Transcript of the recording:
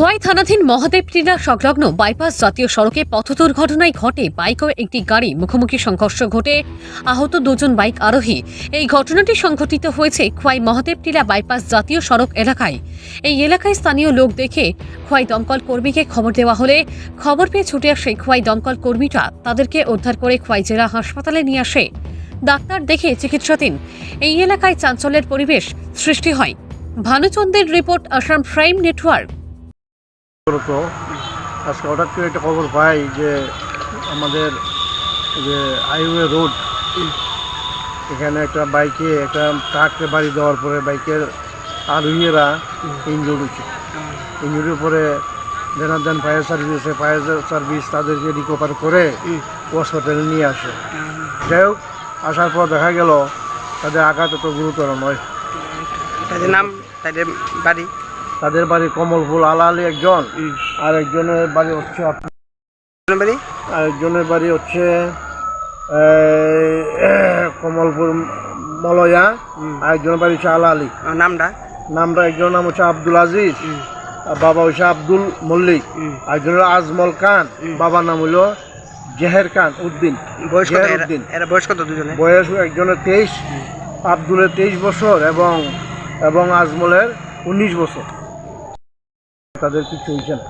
খোয়াই থানাধীন মহাদেব ক্রীড়া সংলগ্ন বাইপাস জাতীয় সড়কে পথ দুর্ঘটনায় ঘটে বাইক ও একটি গাড়ি মুখোমুখি সংঘর্ষ ঘটে। আহত দুজন বাইক আরোহী। এই ঘটনাটি সংঘটিত হয়েছে খোয়াই মহাদেব বাইপাস জাতীয় সড়ক এলাকায়। এই এলাকায় স্থানীয় লোক দেখে খোয়াই দমকল কর্মীকে খবর দেওয়া হলে খবর পেয়ে ছুটে আসে খোয়াই দমকল কর্মীরা। তাদেরকে উদ্ধার করে খোয়াই জেলা হাসপাতালে নিয়ে আসে। ডাক্তার দেখে চিকিৎসাধীন। এই এলাকায় চাঞ্চল্যের পরিবেশ সৃষ্টি হয়। ভানুচন্দ্রের রিপোর্ট আসাম প্রাইম নেটওয়ার্ক। মূলত আজকে হঠাৎ করে একটা খবর পাই যে আমাদের যে হাইওয়ে রোড, এখানে একটা বাইকে, একটা ট্রাককে বাড়ি দেওয়ার পরে বাইকের আরোহীরা ইঞ্জুর হয়েছে ইঞ্জুরির পরে জনার্দন ফায়ার সার্ভিসে ফায়ার সার্ভিস তাদেরকে রিকভার করে হসপিটালে নিয়ে আসে। যাই হোক, আসার পর দেখা গেল, তাদের আঘাত এত গুরুতর নয়। তাদের নাম, তাদের বাড়ি? তাদের বাড়ি কমলফুল আলা আলী একজন। আর একজনের বাড়ি হচ্ছে আপনার কোন বাড়ি বাড়ি হচ্ছে কমলপুর মলয়া। আর একজনের বাড়ি হচ্ছে আলা আলী নামটা? নামটা একজনের নাম হচ্ছে আব্দুল আজিজ। আর বাবা হচ্ছে আব্দুল মল্লিক। আরেকজনের আজমল খান। বাবার নাম হলো জেহের খান উদ্দিন। বয়স উদ্দিন। বয়স কত দুজনে? বয়স একজনের তেইশ আব্দুলের তেইশ বছর এবং এবং আজমলের উনিশ বছর। তাদের কিছু না।